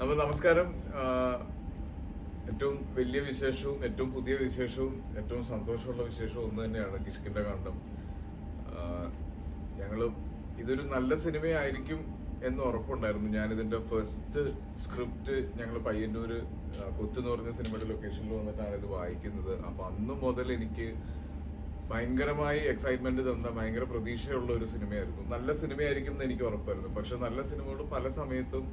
അപ്പൊ നമസ്കാരം. ഏറ്റവും വലിയ വിശേഷവും ഏറ്റവും പുതിയ വിശേഷവും ഏറ്റവും സന്തോഷമുള്ള വിശേഷവും ഒന്ന് തന്നെയാണ് കിഷ്കിന്റെ കണ്ടം. ഞങ്ങൾ ഇതൊരു നല്ല സിനിമയായിരിക്കും എന്ന് ഉറപ്പുണ്ടായിരുന്നു. ഞാനിതിന്റെ ഫസ്റ്റ് സ്ക്രിപ്റ്റ് ഞങ്ങൾ പയ്യന്നൂര് കൊത്തു എന്ന് പറഞ്ഞ സിനിമയുടെ ലൊക്കേഷനിൽ വന്നിട്ടാണ് ഇത് വായിക്കുന്നത്. അപ്പൊ അന്ന് മുതൽ എനിക്ക് ഭയങ്കരമായി എക്സൈറ്റ്മെന്റ് തന്ന ഭയങ്കര പ്രതീക്ഷയുള്ള ഒരു സിനിമയായിരുന്നു. നല്ല സിനിമയായിരിക്കും എന്ന് എനിക്ക് ഉറപ്പായിരുന്നു. പക്ഷെ നല്ല സിനിമകൾ പല സമയത്തും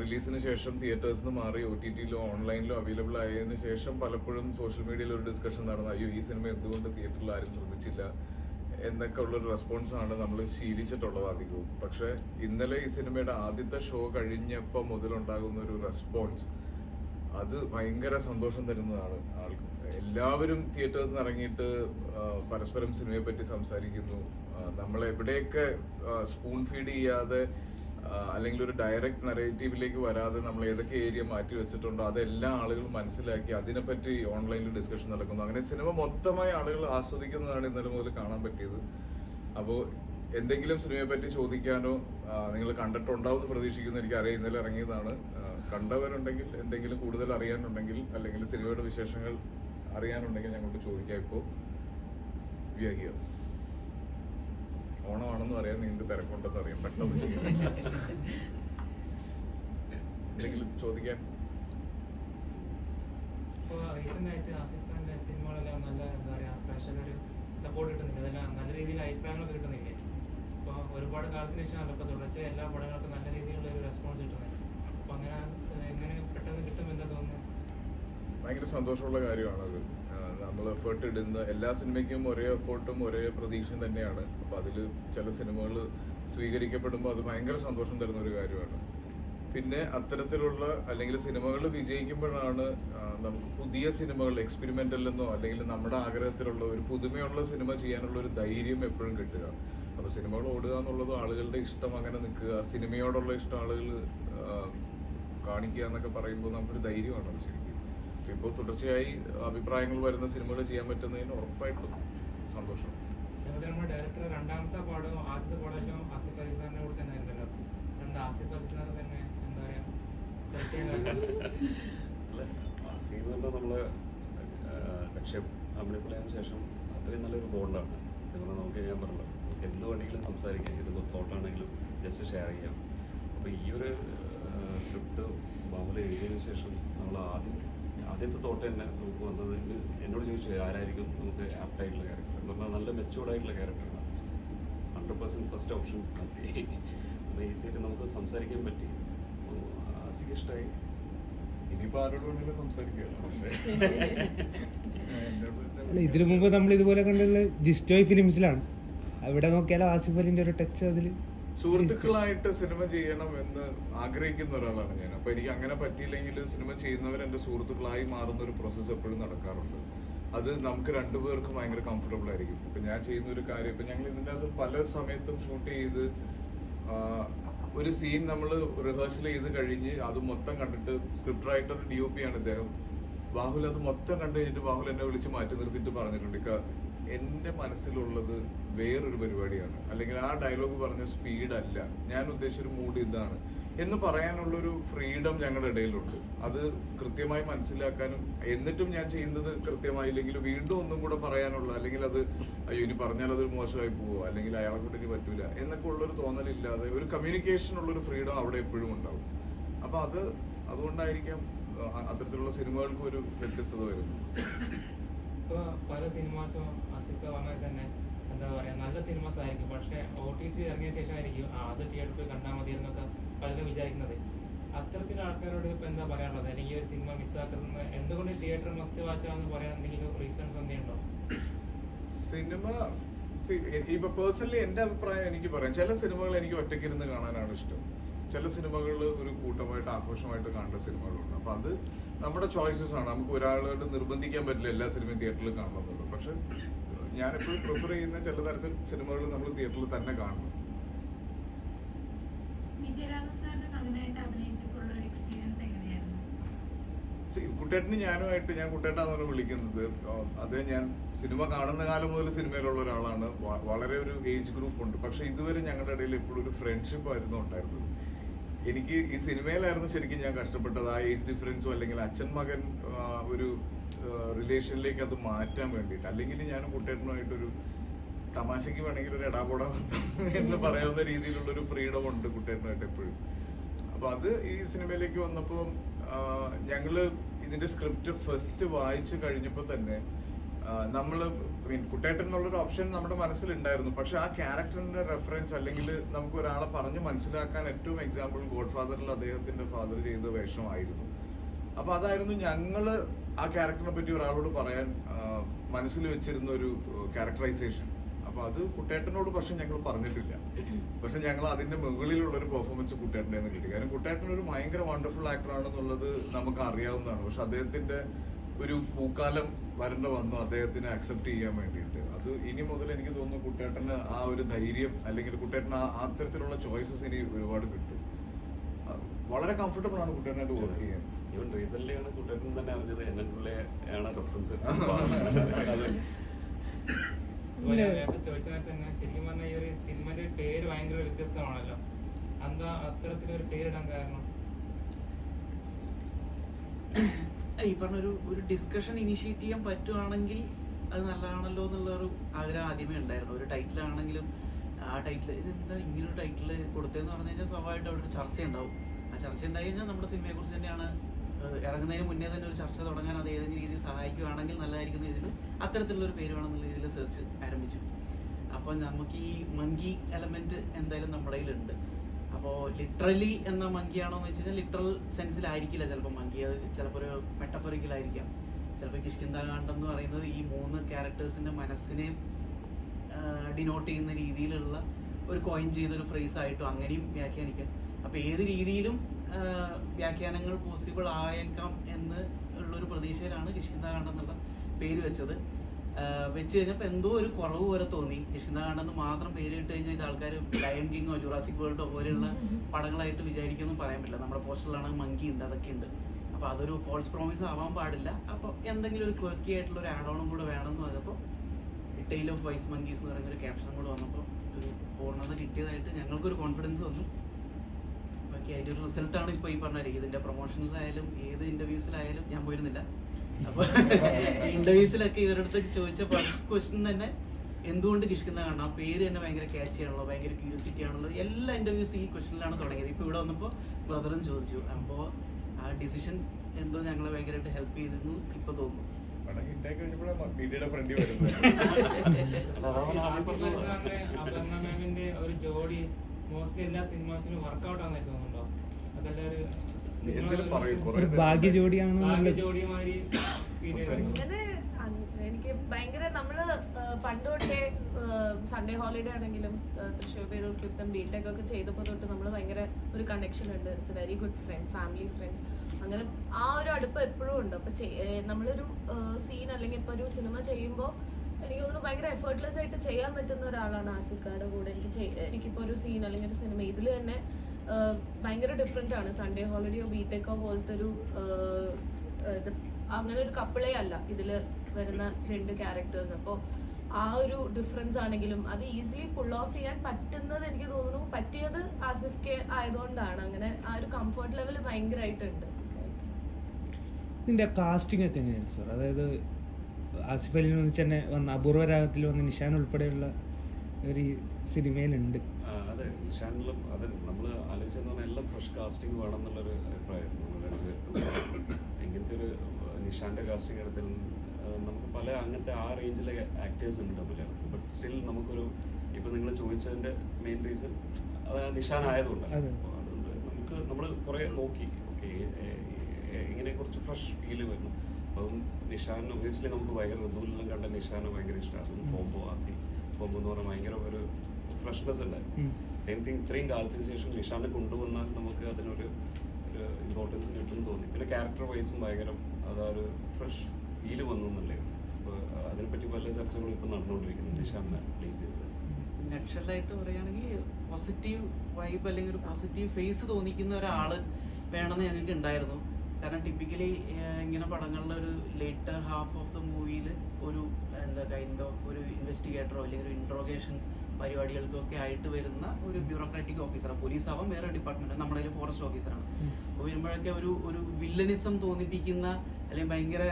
റിലീസിന് ശേഷം തിയേറ്റേഴ്സിൽ നിന്ന് മാറി ഒ ടി ടിയിലോ ഓൺലൈനിലോ അവൈലബിൾ ആയതിനു ശേഷം പലപ്പോഴും സോഷ്യൽ മീഡിയയിൽ ഒരു ഡിസ്കഷൻ നടന്നു അയ്യോ ഈ സിനിമ എന്തുകൊണ്ട് തിയേറ്ററിൽ ആരും ശ്രദ്ധിച്ചില്ല എന്നൊക്കെ ഉള്ളൊരു റെസ്പോൺസ് ആണ് നമ്മൾ ശീലിച്ചിട്ടുള്ളത് അധികവും. പക്ഷെ ഇന്നലെ ഈ സിനിമയുടെ ആദ്യത്തെ ഷോ കഴിഞ്ഞപ്പോൾ മുതലുണ്ടാകുന്ന ഒരു റെസ്പോൺസ് അത് ഭയങ്കര സന്തോഷം തരുന്നതാണ് ആൾ എല്ലാവരും തിയേറ്റേഴ്സിൽ നിന്ന് ഇറങ്ങിയിട്ട് പരസ്പരം സിനിമയെ പറ്റി സംസാരിക്കുന്നു. നമ്മൾ എവിടെയൊക്കെ സ്പൂൺ ഫീഡ് ചെയ്യാതെ അല്ലെങ്കിൽ ഒരു ഡയറക്റ്റ് നറേറ്റീവിലേക്ക് വരാതെ നമ്മൾ ഏതൊക്കെ ഏരിയ മാറ്റി വെച്ചിട്ടുണ്ടോ അതെല്ലാം ആളുകൾ മനസ്സിലാക്കി അതിനെപ്പറ്റി ഓൺലൈനിൽ ഡിസ്കഷൻ നടക്കുന്നു. അങ്ങനെ സിനിമ മൊത്തമായി ആളുകൾ ആസ്വദിക്കുന്നതാണ് ഇന്നലെ മുതൽ കാണാൻ പറ്റിയത്. അപ്പോൾ എന്തെങ്കിലും സിനിമയെ പറ്റി ചോദിക്കാനോ നിങ്ങൾ കണ്ടിട്ടുണ്ടാവും എന്ന് പ്രതീക്ഷിക്കുന്നു. എനിക്ക് അറിയാം ഇന്നലെ ഇറങ്ങിയതാണ്. കണ്ടവരുണ്ടെങ്കിൽ എന്തെങ്കിലും കൂടുതൽ അറിയാനുണ്ടെങ്കിൽ അല്ലെങ്കിൽ സിനിമയുടെ വിശേഷങ്ങൾ അറിയാനുണ്ടെങ്കിൽ ഞങ്ങൾക്ക് ചോദിക്കാം ഇപ്പോൾ ഹിയർ ഓണമാണെന്ന് അറിയാൻ നിങ്ങൾക്ക് തിരക്കുണ്ടെന്ന് അറിയാം. പെട്ടെന്ന്. എന്തെങ്കിലും ചോദിക്കാൻ? നല്ല സപ്പോർട്ട് നല്ല രീതിയിൽ അപ്പോൾ ഒരുപാട് കാലത്തിന് ശേഷമാണ് തുടർച്ച എല്ലാ നല്ല രീതിയിലുള്ള ഒരു റെസ്പോൺസ് അപ്പോൾ അങ്ങനെ എങ്ങനെ പെട്ടെന്ന് കിട്ടും ഭയങ്കര സന്തോഷമുള്ള കാര്യമാണത്. നമ്മൾ എഫേർട്ട് ഇടുന്ന എല്ലാ സിനിമയ്ക്കും ഒരേ എഫേർട്ടും ഒരേ പ്രതീക്ഷയും തന്നെയാണ്. അപ്പൊ അതിൽ ചില സിനിമകൾ സ്വീകരിക്കപ്പെടുമ്പോൾ അത് ഭയങ്കര സന്തോഷം തരുന്ന ഒരു കാര്യമാണ്. പിന്നെ അത്തരത്തിലുള്ള അല്ലെങ്കിൽ സിനിമകൾ വിജയിക്കുമ്പോഴാണ് നമുക്ക് പുതിയ സിനിമകൾ എക്സ്പെരിമെന്റൽ എന്നോ അല്ലെങ്കിൽ നമ്മുടെ ആഗ്രഹത്തിലുള്ള ഒരു പുതുമയുള്ള സിനിമ ചെയ്യാനുള്ള ഒരു ധൈര്യം എപ്പോഴും കിട്ടുക. അപ്പോൾ സിനിമകൾ ഓടുക എന്നുള്ളത് ആളുകളുടെ ഇഷ്ടം അങ്ങനെ നിൽക്കുക. സിനിമയോടുള്ള ഇഷ്ടം ആളുകൾ കാണിക്കുക എന്നൊക്കെ പറയുമ്പോൾ നമുക്കൊരു ധൈര്യമാണ് അപ്പൊ ഇപ്പോൾ തുടർച്ചയായി അഭിപ്രായങ്ങൾ വരുന്ന സിനിമകൾ ചെയ്യാൻ പറ്റുന്നതിന് ഉറപ്പായിട്ടും സന്തോഷം. അതുപോലെ ഡയറക്ടർ രണ്ടാമത്തെ പാടും ആദ്യത്തെ പാടെല്ലാം ആസിഫ് അലി സാറിനെ കൂടെ തന്നെ ആയിരുന്നല്ലോ എന്താ ആസിഫ് അലി സാർ തന്നെ എന്താ പറയാ സെലക്ട് ചെയ്യുന്ന അല്ല, പറഞ്ഞാൽ നമ്മൾ ലക്ഷ്യം അമ്മിണിപ്പിള്ളതിന് ശേഷം അത്രയും നല്ലൊരു ബോണ്ടാണ്. നിങ്ങളെ നമുക്ക് ഞാൻ പറഞ്ഞല്ലോ എന്ത് വേണമെങ്കിലും സംസാരിക്കാം ഇത് തോട്ടാണെങ്കിലും ജസ്റ്റ് ഷെയർ ചെയ്യാം. അപ്പോൾ ഈ ഒരു സ്ക്രിപ്റ്റ് ബാബുലെ എഴുതിയതിനു ശേഷം നമ്മൾ ആദ്യം ആദ്യത്തെ തോട്ട് തന്നെ നമുക്ക് വന്നത്. എന്നോട് ചോദിച്ചു ആരായിരിക്കും നമുക്ക് ആപ്റ്റായിട്ടുള്ള ക്യാരക്ടർ എന്ന് പറഞ്ഞാൽ നല്ല മെച്ചോർഡായിട്ടുള്ള ക്യാരക്ടറാണ് ഹൺഡ്രഡ് പെർസെന്റ് ഫസ്റ്റ് ഓപ്ഷൻ ഹസി. അപ്പോൾ ഈസിയായിട്ട് നമുക്ക് സംസാരിക്കാൻ പറ്റി. ആസിക്ക് ഇഷ്ടമായി ഇനിയിപ്പോൾ ആരോട് വേണമെങ്കിലും അല്ല ഇതിനു മുമ്പ് നമ്മൾ ഇതുപോലെ കണ്ടുള്ള ജിസ്റ്റോയ് ഫിലിംസിലാണ്. അവിടെ നോക്കിയാൽ ആസിഫ് അലിന്റെ ഒരു ടച്ച് അതിൽ സുഹൃത്തുക്കളായിട്ട് സിനിമ ചെയ്യണം എന്ന് ആഗ്രഹിക്കുന്ന ഒരാളാണ് ഞാൻ. അപ്പൊ എനിക്ക് അങ്ങനെ പറ്റിയില്ലെങ്കിൽ സിനിമ ചെയ്യുന്നവർ എന്റെ സുഹൃത്തുക്കളായി മാറുന്ന ഒരു പ്രോസസ്സ് എപ്പോഴും നടക്കാറുണ്ട്. അത് നമുക്ക് രണ്ടുപേർക്കും ഭയങ്കര കംഫർട്ടബിൾ ആയിരിക്കും. ഇപ്പൊ ഞാൻ ചെയ്യുന്ന ഒരു കാര്യം ഇപ്പൊ ഞങ്ങൾ ഇതിന്റെ അത് പല സമയത്തും ഷൂട്ട് ചെയ്ത് ഒരു സീൻ നമ്മൾ റിഹേഴ്സൽ ചെയ്ത് കഴിഞ്ഞ് അത് മൊത്തം കണ്ടിട്ട് script writer D O P ആണ് ഇദ്ദേഹം. ബാഹുൽ അത് മൊത്തം കണ്ടു കഴിഞ്ഞിട്ട് ബാഹുൽ എന്നെ വിളിച്ച് മാറ്റി നിർത്തിയിട്ട് പറഞ്ഞിട്ടുണ്ട്. "ഇക്ക, എന്റെ മനസ്സിലുള്ളത് വേറൊരു പരിപാടിയാണ്. അല്ലെങ്കിൽ ആ ഡയലോഗ് പറഞ്ഞ സ്പീഡല്ല ഞാൻ ഉദ്ദേശിച്ചൊരു മൂഡ് ഇതാണ്. എന്ന് പറയാനുള്ള ഒരു ഫ്രീഡം ഞങ്ങളുടെ ഇടയിലുണ്ട്. അത് കൃത്യമായി മനസ്സിലാക്കാനും എന്നിട്ടും ഞാൻ ചെയ്യുന്നത് കൃത്യമായില്ലെങ്കിൽ വീണ്ടും ഒന്നും കൂടെ പറയാനുള്ള അല്ലെങ്കിൽ അത് അയ്യോ ഇനി പറഞ്ഞാൽ അതൊരു മോശമായി പോവോ അല്ലെങ്കിൽ അയാളെ കൊണ്ട് ഇനി പറ്റൂല എന്നൊക്കെ ഉള്ളൊരു തോന്നലില്ലാതെ ഒരു കമ്മ്യൂണിക്കേഷൻ ഉള്ളൊരു ഫ്രീഡം അവിടെ എപ്പോഴും ഉണ്ടാവും. അപ്പൊ അത് അതുകൊണ്ടായിരിക്കാം അത്തരത്തിലുള്ള സിനിമകൾക്കും ഒരു വ്യത്യസ്തത വരുന്നത്. ഇപ്പോൾ പല സിനിമാസും ആസിഫ് പറഞ്ഞാൽ തന്നെ എന്താ പറയാ നല്ല സിനിമാസ് ആയിരിക്കും പക്ഷേ ഒ ടി ടി ഇറങ്ങിയ ശേഷമായിരിക്കും അത് തിയേറ്ററിൽ പോയി കണ്ടാൽ മതി എന്നൊക്കെ പലരും വിചാരിക്കുന്നത്. അത്തരത്തിലുള്ള ആൾക്കാരോട് ഇപ്പൊ എന്താ പറയാനുള്ളത്? അല്ലെങ്കിൽ ഒരു സിനിമ മിസ്സാക്കുന്നത് എന്തുകൊണ്ട് തിയേറ്റർ മസ്റ്റ് വാച്ചാന്ന് പറയാൻ എന്തെങ്കിലും റീസൺസ് എന്തെയുണ്ടോ സിനിമ ഇപ്പൊ പേഴ്സണലി എന്റെ അഭിപ്രായം എനിക്ക് പറയാം. ചില സിനിമകൾ എനിക്ക് ഒറ്റയ്ക്കിരുന്ന് കാണാനാണ് ഇഷ്ടം. ചില സിനിമകൾ ഒരു കൂട്ടമായിട്ട് ആഘോഷമായിട്ട് കാണേണ്ട സിനിമകളുണ്ട്. അപ്പൊ അത് നമ്മുടെ ചോയ്സസ് ആണ്. നമുക്ക് ഒരാളോട് നിർബന്ധിക്കാൻ പറ്റില്ല എല്ലാ സിനിമയും തിയേറ്ററിൽ കാണണമെന്നുള്ളൂ പക്ഷെ ഞാനെപ്പോഴും പ്രിഫർ ചെയ്യുന്ന ചില തരത്തിൽ സിനിമകൾ നമ്മൾ തിയേറ്ററിൽ തന്നെ കാണണം. കുട്ടേട്ടന് ഞാനുമായിട്ട് ഞാൻ കുട്ടേട്ടാന്നാണ് വിളിക്കുന്നത്. അത് ഞാൻ സിനിമ കാണുന്ന കാലം മുതൽ സിനിമയിലുള്ള ഒരാളാണ്. വളരെ ഒരു ഏജ് ഗ്രൂപ്പ് ഉണ്ട്. പക്ഷെ ഇതുവരെ ഞങ്ങളുടെ ഇടയിൽ എപ്പോഴും ഒരു ഫ്രണ്ട്ഷിപ്പ് ആയിരുന്നു ഉണ്ടായിരുന്നത്. എനിക്ക് ഈ സിനിമയിലായിരുന്നു ശരിക്കും ഞാൻ കഷ്ടപ്പെട്ടത്. ആ ഏജ് ഡിഫറൻസോ അല്ലെങ്കിൽ അച്ഛൻ മകൻ ഒരു റിലേഷനിലേക്ക് അത് മാറ്റാൻ വേണ്ടിയിട്ട്. അല്ലെങ്കിൽ ഞാൻ കുട്ടേട്ടനുമായിട്ടൊരു തമാശയ്ക്ക് വേണമെങ്കിൽ ഒരു എടാപോടാ എന്ന് പറയുന്ന രീതിയിലുള്ള ഒരു ഫ്രീഡം ഉണ്ട് കുട്ടേട്ടനായിട്ട് എപ്പോഴും. അപ്പൊ അത് ഈ സിനിമയിലേക്ക് വന്നപ്പോൾ ഞങ്ങൾ ഇതിന്റെ സ്ക്രിപ്റ്റ് ഫസ്റ്റ് വായിച്ചു കഴിഞ്ഞപ്പോൾ തന്നെ ആ, നമ്മൾ മീൻ കുട്ടേട്ടൻ എന്നുള്ളൊരു ഓപ്ഷൻ നമ്മുടെ മനസ്സിലുണ്ടായിരുന്നു. പക്ഷെ ആ ക്യാരക്ടറിന്റെ റെഫറൻസ് അല്ലെങ്കിൽ നമുക്ക് ഒരാളെ പറഞ്ഞ് മനസ്സിലാക്കാൻ ഏറ്റവും എക്സാമ്പിൾ ഗോഡ് ഫാദറിൽ അദ്ദേഹത്തിന്റെ ഫാദർ ചെയ്ത വേഷമായിരുന്നു. അപ്പൊ അതായിരുന്നു ഞങ്ങൾ ആ ക്യാരക്ടറിനെ പറ്റി ഒരാളോട് പറയാൻ മനസ്സിൽ വെച്ചിരുന്ന ഒരു ക്യാരക്ടറൈസേഷൻ അപ്പൊ അത് കുട്ടേട്ടനോട് പക്ഷെ ഞങ്ങൾ പറഞ്ഞിട്ടില്ല. പക്ഷെ ഞങ്ങൾ അതിന്റെ മുകളിലുള്ള ഒരു പെർഫോമൻസ് കുട്ടേട്ടന്റെ കിട്ടി. കാരണം കുട്ടേട്ടൻ ഒരു ഭയങ്കര വണ്ടർഫുൾ ആക്ടർ ആണെന്നുള്ളത് നമുക്ക് അറിയാവുന്നതാണ്. പക്ഷെ അദ്ദേഹത്തിന്റെ ഒരു പൂക്കാലം വരേണ്ട വന്നു അദ്ദേഹത്തിന് അക്സെപ്റ്റ് ചെയ്യാൻ വേണ്ടിയിട്ട്. അത് ഇനി മുതൽ എനിക്ക് തോന്നുന്നു കുട്ടേട്ടന് ആ ഒരു ധൈര്യം അല്ലെങ്കിൽ കുട്ടേട്ടന് ആ അത്തരത്തിലുള്ള തരത്തിലുള്ള ചോയ്സസ് ഇനി ഒരുപാട് കിട്ടും. വളരെ കംഫർട്ടബിൾ ആണ് കുട്ടേട്ടനായിട്ട് വർക്ക് ചെയ്യാൻ. ഇവൻ റീസെന്റ് ആണ് കുട്ടേട്ടൻ തന്നെ അറിഞ്ഞത് എന്നെ ആണ് റെഫറൻസ് ചോദിച്ചാൽ തന്നെ ശരിക്കും പറഞ്ഞാൽ ഈ ഒരു സിനിമയുടെ പേര് ഭയങ്കര വ്യത്യസ്തമാണല്ലോ. എന്താ അത്തരത്തിലൊരു പേരിടാൻ കാരണം? ഈ പറഞ്ഞൊരു ഒരു ഡിസ്കഷൻ ഇനിഷ്യേറ്റ് ചെയ്യാൻ പറ്റുവാണെങ്കിൽ അത് നല്ലതാണല്ലോ എന്നുള്ള ഒരു ആഗ്രഹം ആദ്യമേ ഉണ്ടായിരുന്നു. ഒരു ടൈറ്റിൽ ആണെങ്കിലും ആ ടൈറ്റിൽ എന്താ ഇങ്ങനെ ഒരു ടൈറ്റിൽ കൊടുത്തതെന്ന് പറഞ്ഞു കഴിഞ്ഞാൽ സ്വാഭാവികമായിട്ട് അവിടെ ഒരു ചർച്ച ഉണ്ടാവും. ആ ചർച്ച ഉണ്ടായി കഴിഞ്ഞാൽ നമ്മുടെ സിനിമയെ കുറിച്ച് തന്നെയാണ് ഇറങ്ങുന്നതിന് മുന്നേ തന്നെ ഒരു ചർച്ച തുടങ്ങാൻ അത് ഏതെങ്കിലും രീതിയിൽ സഹായിക്കുവാണെങ്കിൽ നല്ലതായിരിക്കുന്ന രീതിയിൽ അത്തരത്തിലുള്ള ഒരു പേര് വേണമെന്നുള്ള രീതിയിൽ സെർച്ച് ആരംഭിച്ചു. അപ്പോൾ നമുക്ക് ഈ മങ്കി എലമെന്റ് എന്തായാലും നമ്മുടെ കയ്യിലുണ്ട്. അപ്പോൾ ലിറ്ററലി എന്ന മങ്കിയാണോ എന്ന് വെച്ച് കഴിഞ്ഞാൽ ലിറ്ററൽ സെൻസിലായിരിക്കില്ല ചിലപ്പോൾ മങ്കി അത് ചിലപ്പോൾ ഒരു മെറ്റഫറിക്കലായിരിക്കാം ചിലപ്പോൾ കിഷ്കിന്താകാന്ഡം എന്ന് പറയുന്നത് ഈ മൂന്ന് ക്യാരക്ടേഴ്സിന്റെ മനസ്സിനെ ഡിനോട്ട് ചെയ്യുന്ന രീതിയിലുള്ള ഒരു കോയിൻ ചെയ്തൊരു ഫ്രേസ് ആയിട്ടും അങ്ങനെയും വ്യാഖ്യാനിക്കാം. അപ്പോൾ ഏത് രീതിയിലും വ്യാഖ്യാനങ്ങൾ പോസിബിൾ ആയേക്കാം എന്ന് ഉള്ളൊരു പ്രതീക്ഷയിലാണ് കിഷ്കിന്താകാന്ഡം എന്നുള്ള പേര് വെച്ചത്. വെച്ച് കഴിഞ്ഞപ്പോൾ എന്തോ ഒരു കുറവ് പോലെ തോന്നി. കിഷ്കിന്താകാന്ഡം മാത്രം പേര് ഇട്ട് കഴിഞ്ഞാൽ ഇത് ആൾക്കാർ ലയൺ കിങ്ങോ ജുറാസിക് വേൾഡോ പോലെയുള്ള പടങ്ങളായിട്ട് വിചാരിക്കുമെന്ന് പറയാൻ പറ്റില്ല. നമ്മുടെ പോസ്റ്ററിലാണെങ്കിൽ മങ്കി ഉണ്ട് അതൊക്കെ ഉണ്ട്. അപ്പോൾ അതൊരു ഫോൾസ് പ്രോമിസ് ആവാൻ പാടില്ല. അപ്പോൾ എന്തെങ്കിലും ഒരു ക്വക്കി ആയിട്ടുള്ള ഒരു ആഡോണും കൂടെ വേണമെന്ന് പറഞ്ഞപ്പോൾ ടെയിൽ ഓഫ് വൈസ് മങ്കീസ് എന്ന് പറയുന്ന ഒരു ക്യാപ്ഷനും കൂടെ വന്നപ്പോൾ ഒരു പൂർണത കിട്ടിയതായിട്ട് ഞങ്ങൾക്കൊരു കോൺഫിഡൻസ് വന്നു. ബാക്കി അതിന്റെ ഒരു റിസൾട്ടാണ് ഇപ്പോൾ ഈ പറഞ്ഞ ഇതിന്റെ പ്രൊമോഷൻസിലായാലും ഏത് ഇന്റർവ്യൂസിലായാലും ഞാൻ പോയിരുന്നില്ല. അപ്പോൾ ഇന്റർവ്യൂസിലൊക്കെ ഇവരുടെ അടുത്ത് ചോദിച്ച ഫസ്റ്റ് ക്വസ്റ്റ്യൻ തന്നെ എന്തുകൊണ്ട് കിഷ്കുന്ന കാണണം? ആ പേര് തന്നെ ഭയങ്കര ക്യാച്ച് ആണല്ലോ ഭയങ്കര ക്യൂരിയോസിറ്റി ആണല്ലോ. എല്ലാ ഇന്റർവ്യൂസ് ഈ ക്വസ്റ്റ്യനിലാണ് തുടങ്ങിയത്. ഇപ്പൊ ഇവിടെ വന്നപ്പോൾ ബ്രദറും ചോദിച്ചു. അപ്പോൾ ആ ഡിസിഷൻ എന്തോ ഞങ്ങളെ ഭയങ്കരമായിട്ട് ഹെൽപ്പ് ചെയ്തെന്ന് ഇപ്പൊ തോന്നുന്നു. ഒരു ജോഡി മോസ്റ്റ്ലി എല്ലാ സിനിമാസിനും വർക്ക്ഔട്ട് ആണെന്ന് തോന്നുന്നുണ്ടോ? അതല്ല എന്തേലും പറയൂ, ഭാഗ്യ ജോഡിയാണ് ഭാഗ്യ. അങ്ങനെ എനിക്ക് ഭയങ്കര നമ്മൾ പണ്ടൊക്കെ പണ്ട് തൊട്ടേ സൺഡേ ഹോളിഡേ ആണെങ്കിലും തൃശ്ശൂർ പേരൂർ ക്ലിപ്തം ബിടെക് ഒക്കെ ചെയ്തപ്പോൾ തൊട്ട് നമ്മൾ ഭയങ്കര ഒരു കണക്ഷൻ ഉണ്ട്. It's very good friend family friend അങ്ങനെ ആ ഒരു അടുപ്പം എപ്പോഴും ഉണ്ട്. അപ്പൊ നമ്മളൊരു സീൻ അല്ലെങ്കിൽ ഇപ്പൊ ഒരു സിനിമ ചെയ്യുമ്പോൾ എനിക്ക് തോന്നുന്നു ഭയങ്കര എഫേർട്ട്ലെസ് ആയിട്ട് ചെയ്യാൻ പറ്റുന്ന ഒരാളാണ് ആസിഫായുടെ കൂടെ എനിക്ക് എനിക്കിപ്പോ ഒരു സീൻ അല്ലെങ്കിൽ ഒരു സിനിമ ഇതിൽ തന്നെ ഭയങ്കര ഡിഫറെന്റ് ആണ്. സൺഡേ ഹോളിഡേയോ ബിടെക്കോ പോലത്തെ ഒരു ആ, ഇത് അങ്ങനെ ഒരു കപ്പിളേ അല്ല. ഇതിൽ വരുന്ന രണ്ട് ക്യാരക്ടേഴ്സ് അപ്പോൾ ആ ഒരു ഡിഫറൻസ് ആണെങ്കിലും അത് ഈസിലി പുൾ ഓഫ് ചെയ്യാൻ പറ്റുന്നത് എനിക്ക് തോന്നുന്നു പറ്റിയത് ആസിഫ് കെ ആയതുകൊണ്ടാണ്. അങ്ങനെ ആ ഒരു കംഫർട്ട് ലെവൽ ഭയങ്കരമായിട്ടുണ്ട് ഇതിന്റെ കാസ്റ്റിംഗ് ഒക്കെ എങ്ങനെയാണ് സാർ അതായത് ആസിഫ് അലിനെ ഒന്നിച്ച് തന്നെ വന്ന അപൂർവ രാഗത്തിൽ വന്ന നിഷാൻ ഉൾപ്പെടെയുള്ള ഒരു സിനിമയിലുണ്ട് ആ, അതെ നിഷാനിലും അത് നമ്മൾ ആലോചിച്ചെന്ന് പറഞ്ഞാൽ എല്ലാം ഫ്രഷ് കാസ്റ്റിംഗ് വേണം എന്നുള്ളൊരു അഭിപ്രായമായിരുന്നു അതായത് ഇങ്ങനത്തെ ഒരു നിഷാന്റെ കാസ്റ്റിംഗ് എടുത്തിൽ നമുക്ക് പല അങ്ങനത്തെ ആ റേഞ്ചിലെ ആക്ടേഴ്സ് ഉണ്ട് മലയാളത്തിൽ ബട്ട് സ്റ്റിൽ നമുക്കൊരു ഇപ്പം നിങ്ങൾ ചോദിച്ചതിന്റെ മെയിൻ റീസൺ അത് നിഷാൻ ആയതുകൊണ്ടാണ് അതുകൊണ്ട് നമുക്ക് നമ്മൾ കുറേ നോക്കി. ഓക്കെ ഇങ്ങനെ കുറച്ച് ഫ്രഷ് ഫീൽ വരുന്നു. അപ്പം നിഷാൻ ഒബിയസ്ലി നമുക്ക് ഭയങ്കര ഋതുവിലെല്ലാം കണ്ട നിഷാനെ ഭയങ്കര ഇഷ്ടമാണ് കോമ്പോ ആസി. കോമ്പോ എന്ന് പറഞ്ഞാൽ ഭയങ്കര ഒരു ഫ്രഷ്നെസ് ഉണ്ടായിരുന്നു. സെയിം തിങ് ഇത്രയും കാലത്തിന് ശേഷം നിഷാനെ കൊണ്ടുവന്നാൽ നമുക്ക് അതിനൊരു ഒരു ഇമ്പോർട്ടൻസ് കിട്ടുമെന്ന് തോന്നി. പിന്നെ ക്യാരക്ടർ വൈസും ഭയങ്കര അതൊരു ഒരു ഫ്രഷ് ഫീൽ വന്നു എന്നല്ലേ അപ്പോൾ അതിനെപ്പറ്റി പല ചർച്ചകളും ഇപ്പം നടന്നുകൊണ്ടിരിക്കുന്നു നിഷാനെ പ്ലേസ് ചെയ്തത്. നക്ഷലായിട്ട് പറയുകയാണെങ്കിൽ പോസിറ്റീവ് വൈബ് അല്ലെങ്കിൽ ഒരു പോസിറ്റീവ് ഫേസ് തോന്നിക്കുന്ന ഒരാൾ വേണമെന്ന് ഞങ്ങൾക്ക് ഉണ്ടായിരുന്നു കാരണം ടിപ്പിക്കലി ഇങ്ങനെ പടങ്ങളിലെ ഒരു ലേറ്റർ ഹാഫ് ഓഫ് ദ മൂവിയിൽ ഒരു എന്താ കൈൻഡ് ഓഫ് ഒരു ഇൻവെസ്റ്റിഗേറ്ററോ അല്ലെങ്കിൽ ഒരു ഇൻട്രോഗേഷൻ പരിപാടികൾക്കൊക്കെ ആയിട്ട് വരുന്ന ഒരു ബ്യൂറോക്രാറ്റിക് ഓഫീസറാണ് പോലീസ് ആവാം വേറെ ഡിപ്പാർട്ട്മെന്റ് നമ്മുടെ ഫോറസ്റ്റ് ഓഫീസറാണ്. അപ്പോൾ വരുമ്പോഴൊക്കെ ഒരു ഒരു വില്ലനിസം തോന്നിപ്പിക്കുന്ന അല്ലെങ്കിൽ ഭയങ്കര